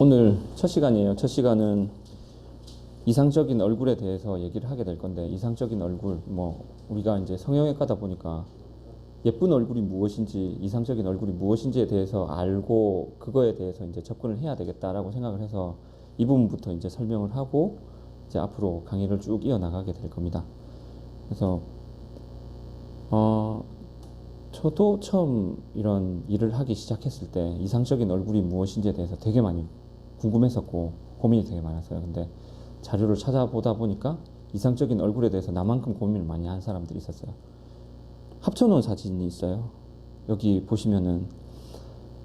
오늘 첫 시간이에요. 첫 시간은 이상적인 얼굴에 대해서 얘기를 하게 될 건데 이상적인 얼굴 뭐 우리가 이제 성형외과다 보니까 예쁜 얼굴이 무엇인지 이상적인 얼굴이 무엇인지에 대해서 알고 그거에 대해서 이제 접근을 해야 되겠다라고 생각을 해서 이 부분부터 이제 설명을 하고 이제 앞으로 강의를 쭉 이어나가게 될 겁니다. 그래서 어 저도 처음 이런 일을 하기 시작했을 때 이상적인 얼굴이 무엇인지에 대해서 되게 많이 궁금했었고 고민이 되게 많았어요. 근데 자료를 찾아보다 보니까 이상적인 얼굴에 대해서 나만큼 고민을 많이 한 사람들이 있었어요. 합쳐놓은 사진이 있어요. 여기 보시면은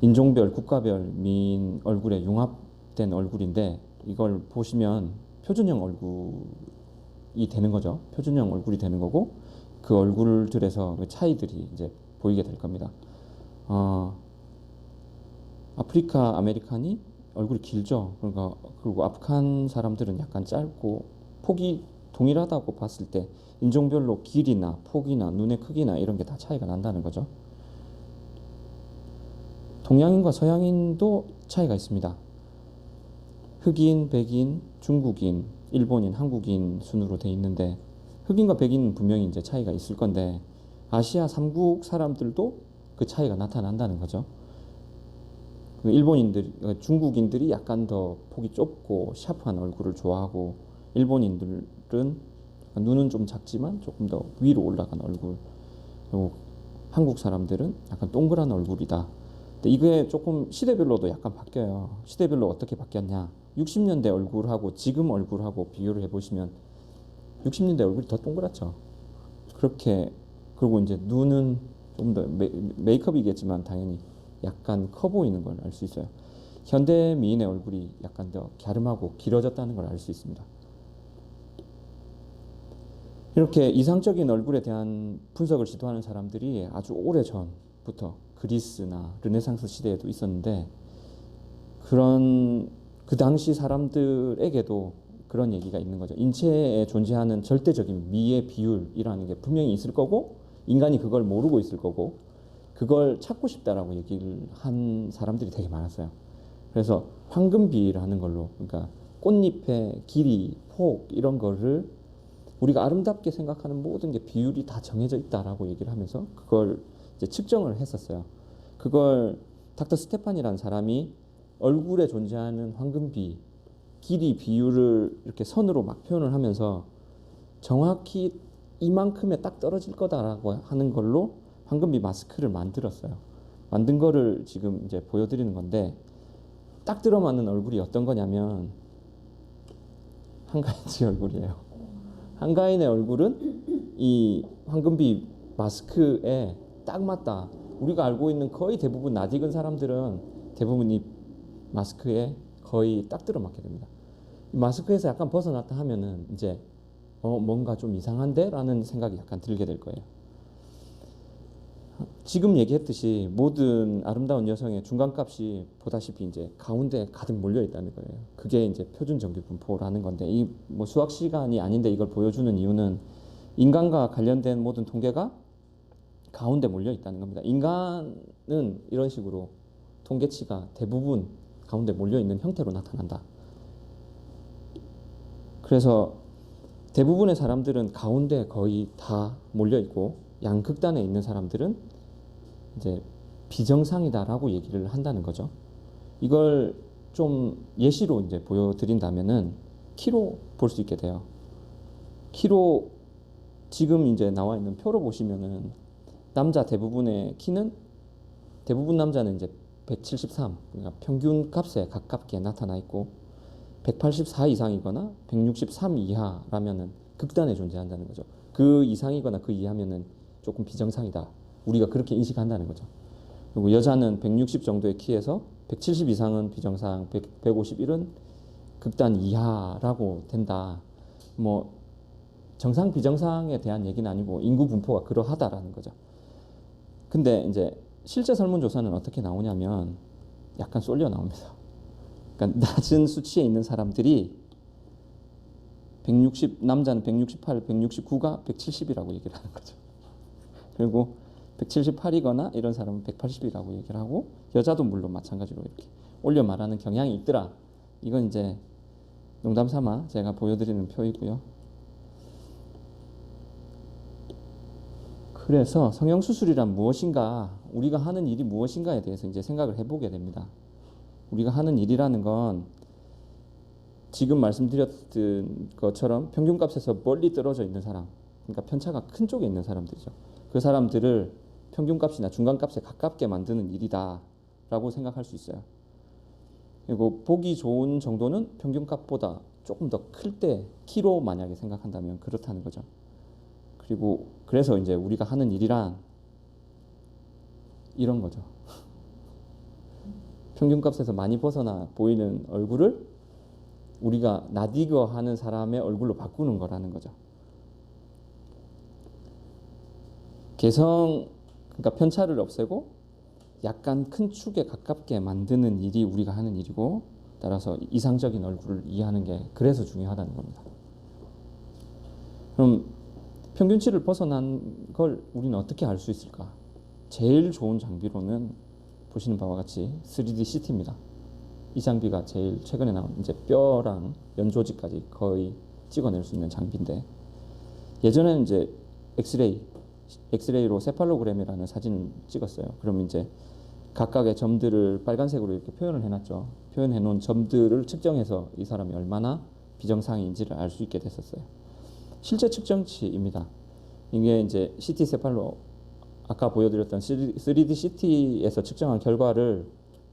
인종별, 국가별 미인 얼굴에 융합된 얼굴인데 이걸 보시면 표준형 얼굴이 되는 거죠. 표준형 얼굴이 되는 거고 그 얼굴들에서 그 차이들이 이제 보이게 될 겁니다. 어, 아프리카 아메리칸이 얼굴이 길죠. 그러니까 그리고 아프간 사람들은 약간 짧고 폭이 동일하다고 봤을 때 인종별로 길이나 폭이나 눈의 크기나 이런 게 다 차이가 난다는 거죠. 동양인과 서양인도 차이가 있습니다. 흑인, 백인, 중국인, 일본인, 한국인 순으로 돼 있는데 흑인과 백인은 분명히 이제 차이가 있을 건데 아시아 삼국 사람들도 그 차이가 나타난다는 거죠. 그 일본인들, 그 중국인들이 약간 더 폭이 좁고 샤프한 얼굴을 좋아하고 일본인들은 눈은 좀 작지만 조금 더 위로 올라간 얼굴. 그리고 한국 사람들은 약간 동그란 얼굴이다. 근데 이게 조금 시대별로도 약간 바뀌어요. 시대별로 어떻게 바뀌었냐? 60년대 얼굴하고 지금 얼굴하고 비교를 해보시면 60년대 얼굴이 더 동그랗죠. 그렇게 그리고 이제 눈은 좀 더 메이크업이겠지만 당연히 약간 커 보이는 걸 알 수 있어요. 현대 미인의 얼굴이 약간 더 갸름하고 길어졌다는 걸 알 수 있습니다. 이렇게 이상적인 얼굴에 대한 분석을 시도하는 사람들이 아주 오래 전부터 그리스나 르네상스 시대에도 있었는데 그런 그 당시 사람들에게도 그런 얘기가 있는 거죠. 인체에 존재하는 절대적인 미의 비율이라는 게 분명히 있을 거고 인간이 그걸 모르고 있을 거고 그걸 찾고 싶다라고 얘기를 한 사람들이 되게 많았어요. 그래서 황금비라는 걸로 그러니까 꽃잎의 길이, 폭 이런 거를 우리가 아름답게 생각하는 모든 게 비율이 다 정해져 있다라고 얘기를 하면서 그걸 이제 측정을 했었어요. 그걸 닥터 스테판이라는 사람이 얼굴에 존재하는 황금비 길이 비율을 이렇게 선으로 막 표현을 하면서 정확히 이만큼에 딱 떨어질 거다라고 하는 걸로 황금비 마스크를 만들었어요. 만든 거를 지금 이제 보여드리는 건데 딱 들어맞는 얼굴이 어떤 거냐면 한가인 씨 얼굴이에요. 한가인의 얼굴은 이 황금비 마스크에 딱 맞다. 우리가 알고 있는 거의 대부분 낯익은 사람들은 대부분 이 마스크에 거의 딱 들어맞게 됩니다. 마스크에서 약간 벗어났다 하면은 이제 어 뭔가 좀 이상한데라는 생각이 약간 들게 될 거예요. 지금 얘기했듯이 모든 아름다운 여성의 중간값이 보다시피 이제 가운데 가득 몰려 있다는 거예요. 그게 이제 표준 정규 분포라는 건데 이 뭐 수학 시간이 아닌데 이걸 보여주는 이유는 인간과 관련된 모든 통계가 가운데 몰려 있다는 겁니다. 인간은 이런 식으로 통계치가 대부분 가운데 몰려 있는 형태로 나타난다. 그래서 대부분의 사람들은 가운데 거의 다 몰려 있고 양극단에 있는 사람들은 이제 비정상이다라고 얘기를 한다는 거죠. 이걸 좀 예시로 이제 보여드린다면은 키로 볼 수 있게 돼요. 키로 지금 이제 나와 있는 표로 보시면은 남자 대부분의 키는 대부분 남자는 이제 173 그러니까 평균 값에 가깝게 나타나 있고 184 이상이거나 163 이하라면은 극단에 존재한다는 거죠. 그 이상이거나 그 이하면은 조금 비정상이다. 우리가 그렇게 인식한다는 거죠. 그리고 여자는 160 정도의 키에서 170 이상은 비정상, 100, 151은 극단 이하라고 된다. 뭐 정상 비정상에 대한 얘기는 아니고 인구 분포가 그러하다라는 거죠. 근데 이제 실제 설문조사는 어떻게 나오냐면 약간 쏠려 나옵니다. 그러니까 낮은 수치에 있는 사람들이 160 남자는 168, 169가 170이라고 얘기를 하는 거죠. 그리고 178이거나 이런 사람은 180이라고 얘기를 하고 여자도 물론 마찬가지로 이렇게 올려 말하는 경향이 있더라. 이건 이제 농담 삼아 제가 보여드리는 표이고요. 그래서 성형 수술이란 무엇인가, 우리가 하는 일이 무엇인가에 대해서 이제 생각을 해보게 됩니다. 우리가 하는 일이라는 건 지금 말씀드렸던 것처럼 평균값에서 멀리 떨어져 있는 사람, 그러니까 편차가 큰 쪽에 있는 사람들이죠. 그 사람들을 평균값이나 중간값에 가깝게 만드는 일이다라고 생각할 수 있어요. 그리고 보기 좋은 정도는 평균값보다 조금 더 클 때 키로 만약에 생각한다면 그렇다는 거죠. 그리고 그래서 이제 우리가 하는 일이란 이런 거죠. 평균값에서 많이 벗어나 보이는 얼굴을 우리가 나디거 하는 사람의 얼굴로 바꾸는 거라는 거죠. 개성 그러니까 편차를 없애고 약간 큰 축에 가깝게 만드는 일이 우리가 하는 일이고 따라서 이상적인 얼굴을 이해하는 게 그래서 중요하다는 겁니다. 그럼 평균치를 벗어난 걸 우리는 어떻게 알 수 있을까? 제일 좋은 장비로는 보시는 바와 같이 3D CT입니다. 이 장비가 제일 최근에 나온 이제 뼈랑 연조직까지 거의 찍어낼 수 있는 장비인데 예전에는 이제 엑스레이 엑스레이로 세팔로그램이라는 사진을 찍었어요. 그럼 이제 각각의 점들을 빨간색으로 이렇게 표현을 해놨죠. 표현해 놓은 점들을 측정해서 이 사람이 얼마나 비정상인지를 알 수 있게 됐었어요. 실제 측정치입니다. 이게 이제 CT 세팔로 아까 보여드렸던 3D CT에서 측정한 결과를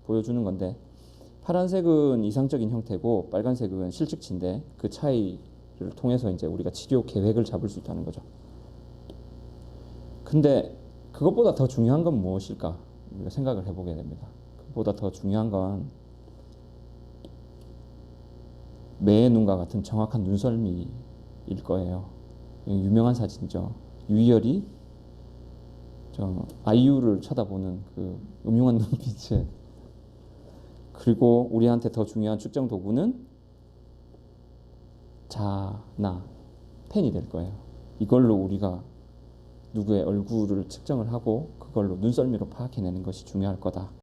보여주는 건데 파란색은 이상적인 형태고 빨간색은 실측치인데 그 차이를 통해서 이제 우리가 치료 계획을 잡을 수 있다는 거죠. 근데 그것보다 더 중요한 건 무엇일까? 우리가 생각을 해보게 됩니다. 그보다 더 중요한 건 매의 눈과 같은 정확한 눈썰미일 거예요. 유명한 사진이죠. 유희열이 저 아이유를 쳐다보는 그 음흉한 눈빛에 그리고 우리한테 더 중요한 측정 도구는 자나 펜이 될 거예요. 이걸로 우리가 누구의 얼굴을 측정을 하고 그걸로 눈썰미로 파악해내는 것이 중요할 거다.